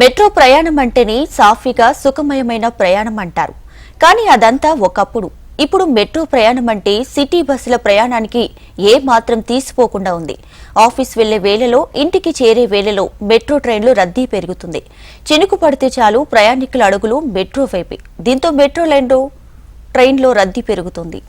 Metro ప్రయాణం అంటేనే సాఫీగా సుఖమయమైన ప్రయాణం అంటారు. కానీ అదంతా ఒకప్పుడు. ఇప్పుడు మెట్రో ప్రయాణం అంటే సిటీ బస్సుల ప్రయాణానికి ఏ మాత్రం తీసిపోకుండా ఉంది. ఆఫీస్ వెళ్ళే వేళలో ఇంటికి చేరే వేళలో మెట్రో ట్రైన్లు రద్దీ పెరుగుతుంది. చినుకు పడితే చాలు ప్రయాణికుల అడుగులు మెట్రో వైపే. దీంతో మెట్రో లైన్లో ట్రైన్లో రద్దీ పెరుగుతుంది.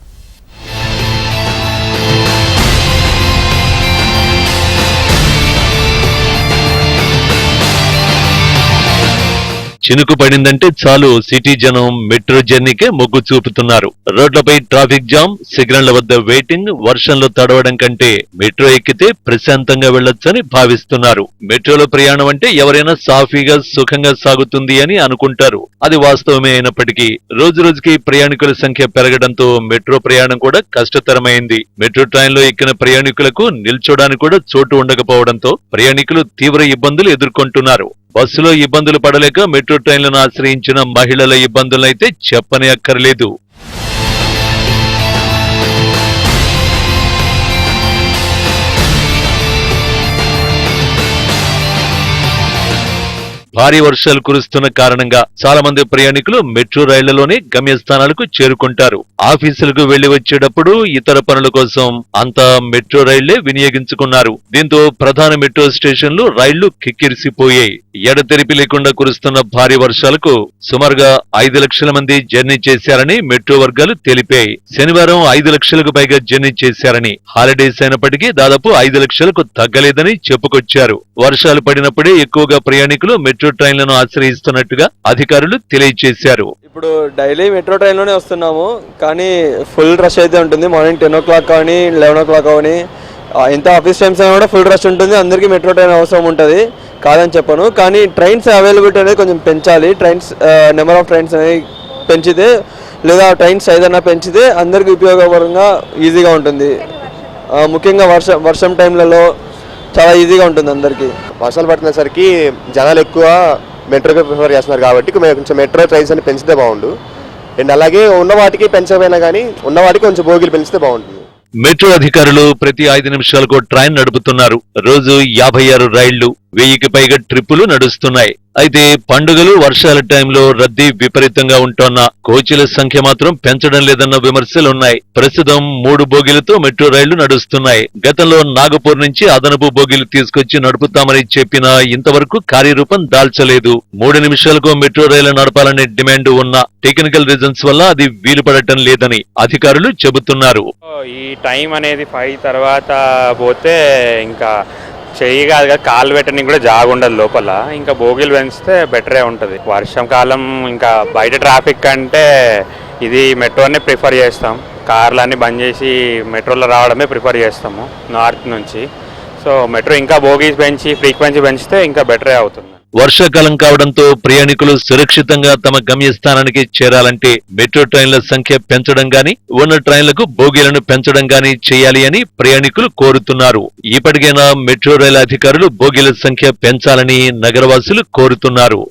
చినుకు పడిందంటే చాలు. సిటీ జనం మెట్రో జర్నీకే మొగ్గు చూపుతున్నారు. రోడ్లపై ట్రాఫిక్ జామ్ సిగ్నళ్ళ వద్ద వెయిటింగ్ వర్షంలో తడవడం కంటే మెట్రో ఎక్కితే ప్రశాంతంగా వెళ్ళొచ్చని భావిస్తున్నారు. మెట్రోలో ప్రయాణం అంటే ఎవరైనా సాఫీగా సుఖంగా సాగుతుంది అని అనుకుంటారు. అది వాస్తవమే అయినప్పటికీ రోజు రోజుకి ప్రయాణికుల సంఖ్య పెరగడంతో మెట్రో ప్రయాణం కూడా కష్టతరమైంది. మెట్రో ట్రైన్లో ఎక్కిన ప్రయాణికులకు నిల్చోడానికి కూడా చోటు ఉండకపోవడంతో ప్రయాణికులు తీవ్ర ఇబ్బందులు ఎదుర్కొంటున్నారు. బస్సులో ఇబ్బందులు పడలేక మెట్రో ట్రైన్లను ఆశ్రయించిన మహిళల ఇబ్బందులైతే చెప్పనే అక్కర్లేదు భారీ వర్షాలు కురుస్తున్న కారణంగా చాలా మంది ప్రయాణికులు మెట్రో రైళ్ళలోనే గమ్యస్థానాలకు చేరుకుంటారు. ఆఫీసులకు వెళ్ళి వచ్చేటప్పుడు ఇతర పనుల కోసం అంతా మెట్రో రైళ్ళే వినియోగించుకున్నారు. దీంతో ప్రధాన మెట్రో స్టేషన్లు రైళ్ళు కిక్కిరిసిపోయాయి. ఎడతెరిపి లేకుండా కురుస్తున్న భారీ వర్షాలకు సుమారుగా ఐదు లక్షల మంది జర్నీ చేశారని మెట్రో వర్గాలు తెలిపాయి. శనివారం ఐదు లక్షలకు పైగా జర్నీ చేశారని హాలిడేస్ అయినప్పటికీ దాదాపు ఐదు లక్షలకు తగ్గలేదని చెప్పుకొచ్చారు. వర్షాలు పడినప్పుడే ఎక్కువగా ప్రయాణికులు మెట్రో ట్రైన్లను ఆశ్రయిస్తున్నట్టుగా అధికారులు తెలియజేశారు. ఇప్పుడు డైలీ మెట్రో ట్రైన్లోనే వస్తున్నాము కానీ ఫుల్ రష్ అయితే ఉంటుంది. మార్నింగ్ టెన్ ఓ క్లాక్ కానీ లెవెన్ ఓ క్లాక్ కానీ ఎంత ఆఫీస్ టైమ్స్ అయినా కూడా ఫుల్ రష్ ఉంటుంది. అందరికీ మెట్రో ట్రైన్ అవసరం ఉంటుంది. కాదని చెప్పను. కానీ ట్రైన్స్ అవైలబిలిటీ అనేది కొంచెం పెంచాలి. ట్రైన్స్ నెంబర్ ఆఫ్ ట్రైన్స్ అనేది పెంచితే లేదా ట్రైన్స్ ఏదైనా పెంచితే అందరికీ ఉపయోగకరంగా ఈజీగా ఉంటుంది. ముఖ్యంగా వర్షం వర్షం టైంలలో చాలా ఈజీగా ఉంటుంది అందరికీ. వర్షాలు పడుతున్నసరికి జనాలు ఎక్కువ మెట్రోకి ప్రిఫర్ చేస్తున్నారు కాబట్టి కొంచెం మెట్రో ట్రైన్స్ అని పెంచితే బాగుండు. అండ్ అలాగే ఉన్న వాటికి పెంచకపోయినా కానీ ఉన్న వాటికి కొంచెం బోగిలు పెంచితే బాగుంటుంది. మెట్రో అధికారులు ప్రతి ఐదు నిమిషాలకు ట్రైన్ నడుపుతున్నారు. రోజు యాభై ఆరు రైళ్ళు వెయ్యికి పైగా ట్రిప్పులు నడుస్తున్నాయి. అయితే పండుగలు వర్షాల టైంలో రద్దీ విపరీతంగా ఉంటోన్న కోచీల సంఖ్య మాత్రం పెంచడం లేదన్న విమర్శలున్నాయి. ప్రస్తుతం మూడు బోగీలతో మెట్రో రైళ్ళు నడుస్తున్నాయి. గతంలో నాగపూర్ నుంచి అదనపు బోగీలు తీసుకొచ్చి నడుపుతామని చెప్పినా ఇంతవరకు కార్యరూపం దాల్చలేదు. మూడు నిమిషాలకు మెట్రో రైలు నడపాలనే డిమాండ్ ఉన్న టెక్నికల్ రీజన్స్ వల్ల అది వీలు పడటం లేదని అధికారులు చెబుతున్నారు. ఈ టైం అనేది ఫైవ్ తర్వాత పోతే ఇంకా చెయ్యి కాదు కదా కాలు పెట్టడానికి కూడా జాగ ఉండదు లోపల. ఇంకా బోగిలు పెంచితే బెటరే ఉంటుంది. వర్షం కాలం ఇంకా బయట ట్రాఫిక్ అంటే ఇది మెట్రోనే ప్రిఫర్ చేస్తాం. కార్లన్నీ బంద్ చేసి మెట్రోలో రావడమే ప్రిఫర్ చేస్తాము నార్త్ నుంచి. సో మెట్రో ఇంకా బోగీస్ పెంచి ఫ్రీక్వెన్సీ పెంచితే ఇంకా బెటరే అవుతుంది. వర్షాకాలం కావడంతో ప్రయాణికులు సురక్షితంగా తమ గమ్యస్థానానికి చేరాలంటే మెట్రో ట్రైన్ల సంఖ్య పెంచడం గాని ఉన్న ట్రైన్లకు బోగీలను పెంచడం గాని చేయాలి అని ప్రయాణికులు కోరుతున్నారు. ఇప్పటికైనా మెట్రో రైలు అధికారులు బోగీల సంఖ్య పెంచాలని నగరవాసులు కోరుతున్నారు.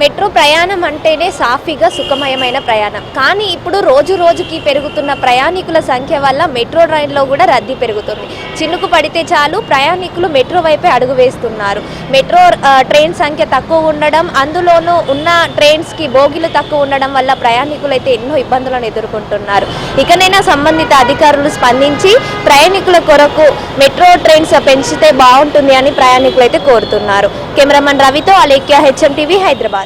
మెట్రో ప్రయాణం అంటేనే సాఫీగా సుఖమయమైన ప్రయాణం. కానీ ఇప్పుడు రోజు రోజుకి పెరుగుతున్న ప్రయాణికుల సంఖ్య వల్ల మెట్రో ట్రైన్లో కూడా రద్దీ పెరుగుతుంది. చినుకు పడితే చాలు ప్రయాణికులు మెట్రో వైపే అడుగు వేస్తున్నారు. మెట్రో ట్రైన్ సంఖ్య తక్కువ ఉండడం అందులోనూ ఉన్న ట్రైన్స్కి బోగీలు తక్కువ ఉండడం వల్ల ప్రయాణికులు అయితే ఎన్నో ఇబ్బందులను ఎదుర్కొంటున్నారు. ఇకనైనా సంబంధిత అధికారులు స్పందించి ప్రయాణికుల కొరకు మెట్రో ట్రైన్స్ పెంచితే బాగుంటుంది అని ప్రయాణికులు అయితే కోరుతున్నారు. కెమెరామన్ రవితో అలేఖ్య హెచ్ఎం టీవీ హైదరాబాద్.